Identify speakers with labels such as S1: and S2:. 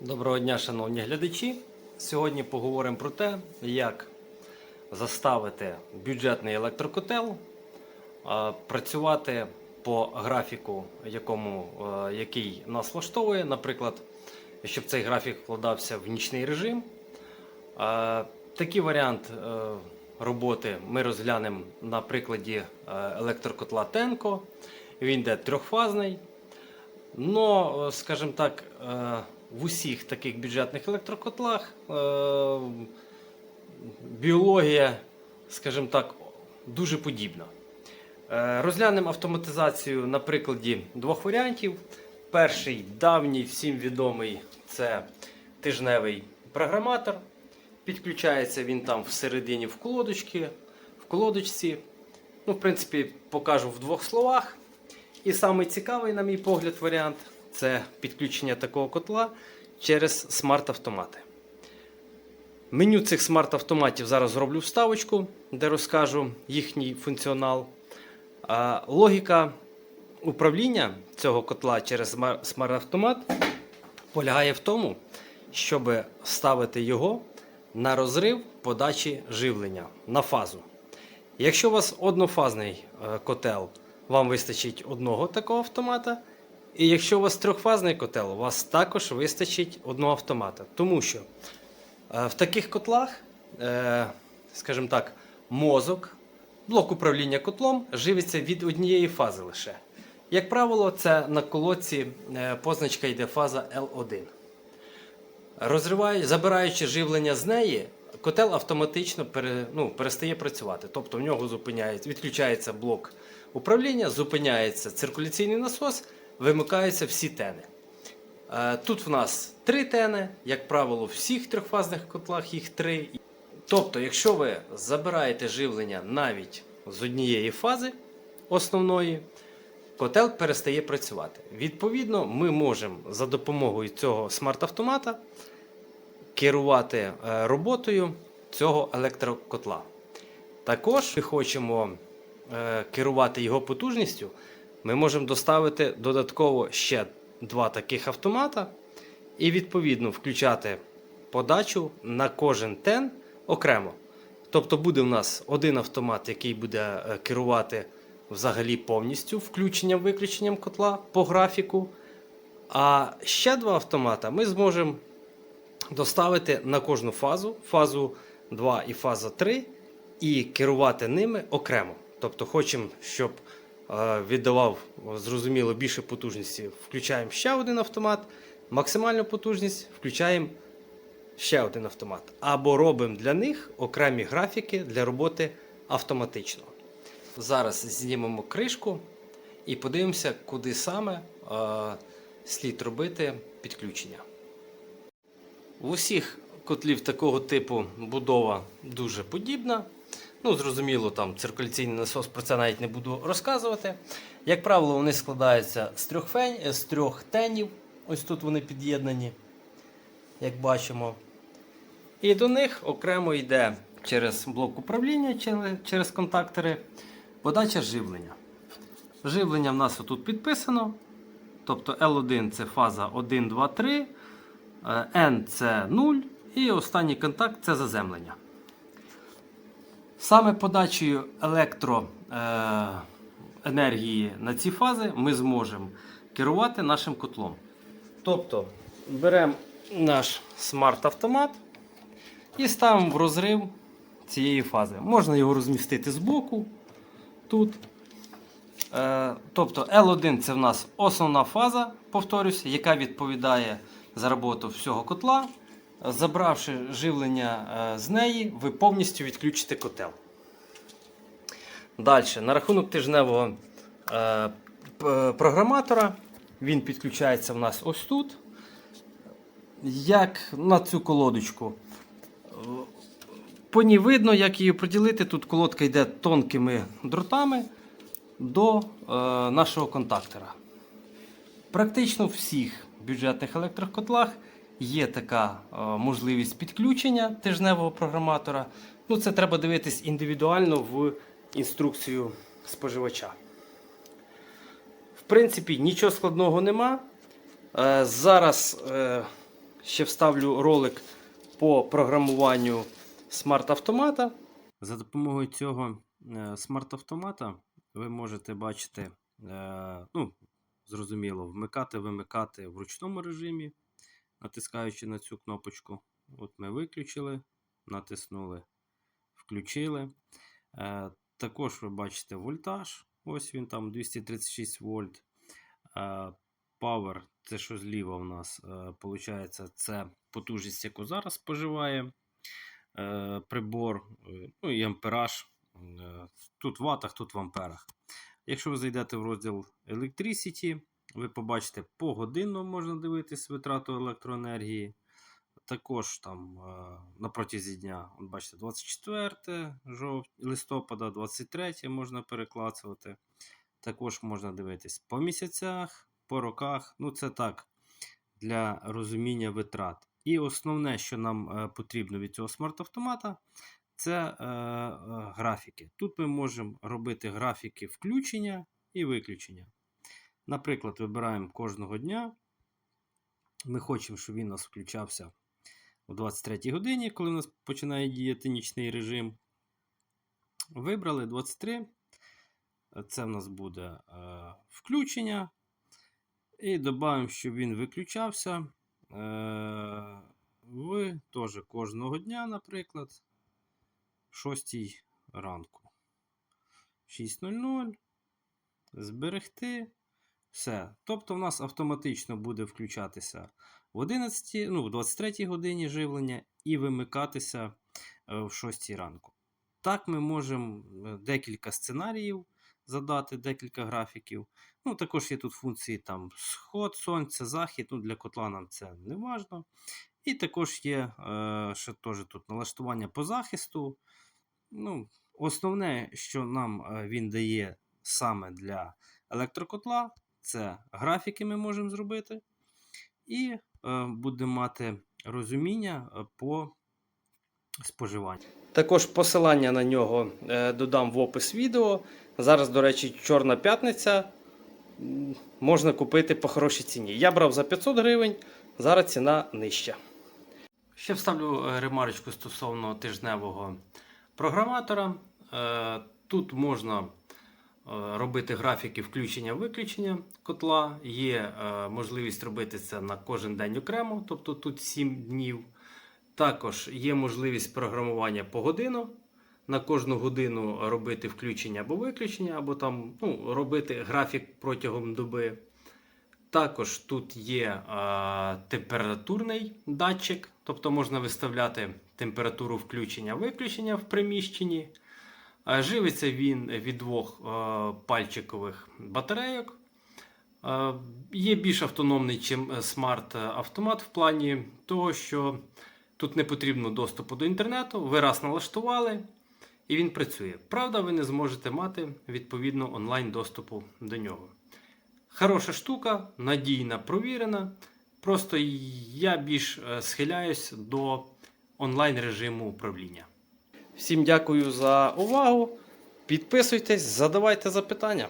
S1: Доброго дня, шановні глядачі. Сьогодні поговоримо про те, як заставити бюджетний електрокотел е, працювати по графіку, якому, е, який нас влаштовує. Наприклад, щоб цей графік вкладався в нічний режим. Е, Такий варіант роботи ми розглянемо на прикладі електрокотла Тенко. Він йде трьохфазний. Е, скажімо так, в усіх таких бюджетних електрокотлах е, біологія, скажімо так, дуже подібна. Е, Розглянемо автоматизацію на прикладі двох варіантів. Перший давній, всім відомий це тижневий програматор. Підключається він там всередині в колодочки, в колодочці. Ну, в принципі, покажу в двох словах. І самий цікавий, на мій погляд, варіант це підключення такого котла через смарт-автомати. Меню цих смарт-автоматів зараз зроблю вставочку, де розкажу їхній функціонал. Логіка управління цього котла через смарт-автомат полягає в тому, щоб ставити його на розрив подачі живлення на фазу. Якщо у вас однофазний е, котел, вам вистачить одного такого автомата. І якщо у вас трьохфазний котел, у вас також вистачить одного автомата. Тому що е, в таких котлах, е, скажімо так, мозок, блок управління котлом живиться від однієї фази лише. Як правило, це на колодці е, позначка йде фаза L1. Розриває, забираючи живлення з неї, котел автоматично пере, ну, перестає працювати. Тобто в нього зупиняється, відключається блок управління, зупиняється циркуляційний насос, вимикаються всі тени. Е, Тут в нас три тени, як правило, в всіх трьохфазних котлах їх три. Тобто, якщо ви забираєте живлення навіть з однієї фази основної, котел перестає працювати. Відповідно, ми можемо за допомогою цього смарт-автомата керувати е, роботою цього електрокотла. Також ми хочемо е, керувати його потужністю, ми можемо доставити додатково ще два таких автомата і відповідно включати подачу на кожен тен окремо. Тобто буде в нас один автомат, який буде е, керувати взагалі повністю включенням-виключенням котла по графіку. А ще два автомата ми зможемо доставити на кожну фазу, фазу 2 і фаза 3, і керувати ними окремо. Тобто, хочемо, щоб віддавав зрозуміло більше потужності. Включаємо ще один автомат, максимальну потужність, включаємо ще один автомат. Або робимо для них окремі графіки для роботи автоматично. Зараз знімемо кришку і подивимося, куди саме е, слід робити підключення. В усіх котлів такого типу будова дуже подібна. Ну, зрозуміло, там циркуляційний насос про це навіть не буду розказувати. Як правило, вони складаються з трьох, фен... е, з трьох тенів. Ось тут вони під'єднані, як бачимо. І до них окремо йде через блок управління, через- контактори, подача живлення. Живлення в нас тут підписано. Тобто L1 це фаза 1, 2, 3. Е, N це 0 і останній контакт це заземлення. Саме подачею електроенергії на ці фази ми зможемо керувати нашим котлом. Тобто беремо наш смарт-автомат і ставимо в розрив цієї фази. Можна його розмістити збоку тут. Е, Тобто L1 це в нас основна фаза, повторюся, яка відповідає за роботу всього котла. Забравши живлення е, з неї, ви повністю відключите котел. Далі, на рахунок тижневого е, програматора, він підключається в нас ось тут. Як на цю колодочку. Е, По ній видно, як її поділити. Тут колодка йде тонкими дротами до е, нашого контактора. Практично всіх бюджетних електрокотлах є така е, можливість підключення тижневого програматора. Ну, це треба дивитись індивідуально в інструкцію споживача. В принципі, нічого складного нема. Е, зараз е, Ще вставлю ролик по програмуванню смарт-автомата. За допомогою цього смарт-автомата ви можете бачити, ну, зрозуміло, вмикати, вимикати в ручному режимі, натискаючи на цю кнопочку. От ми виключили, натиснули, включили. Е, Також ви бачите вольтаж. Ось він там 236 вольт. Е, Power, це що зліва у нас, е, це потужність, яку зараз споживає е, прибор, е, ну і ампераж. Е, Тут в ватах, тут в амперах. Якщо ви зайдете в розділ Electricity, ви побачите погодинно можна дивитись витрату електроенергії. Також там е, на протязі дня, бачите, 24 жов... листопада, 23 можна переклацувати. Також можна дивитись по місяцях, по роках. Ну, це так, для розуміння витрат. І основне, що нам е, потрібно від цього смарт-автомата, це е, е, графіки. Тут ми можемо робити графіки включення і виключення. Наприклад, вибираємо кожного дня. Ми хочемо, щоб він у нас включався о 23 годині, коли у нас починає діяти нічний режим. Вибрали 23. Це в нас буде е, включення. І додаємо, щоб він виключався. Е, ви теж кожного дня, наприклад, 6 ранку. 6.00. Зберегти. Все. Тобто, в нас автоматично буде включатися в 11, ну, в 23 годині живлення і вимикатися е, в 6 ранку. Так, ми можемо е, декілька сценаріїв задати, декілька графіків. Ну, також є тут функції там сход, сонця, захід. Ну, для котла нам це не важно. І також є е, ще теж тут налаштування по захисту. Ну, основне, що нам е, він дає саме для електрокотла, це графіки ми можемо зробити. І е, будемо мати розуміння е, по споживанню. Також посилання на нього е, додам в опис відео. Зараз, до речі, Чорна п'ятниця. Можна купити по хорошій ціні. Я брав за 500 гривень, зараз ціна нижча. Ще вставлю ремарочку стосовно тижневого програматора. Тут можна робити графіки включення-виключення котла. Є е, можливість робити це на кожен день окремо, тобто тут 7 днів. Також є можливість програмування по годину. На кожну годину робити включення або виключення, або там ну, робити графік протягом доби. Також тут є е, температурний датчик, тобто можна виставляти температуру включення-виключення в приміщенні. Е, Живиться він від двох е, пальчикових батарейок. Е, Є більш автономний, ніж смарт-автомат в плані того, що тут не потрібно доступу до інтернету. Ви раз налаштували і він працює. Правда, ви не зможете мати відповідно онлайн доступу до нього. Хороша штука, надійна, провірена. Просто я більш е, схиляюсь до онлайн режиму управління. Всім дякую за увагу. Підписуйтесь, задавайте запитання.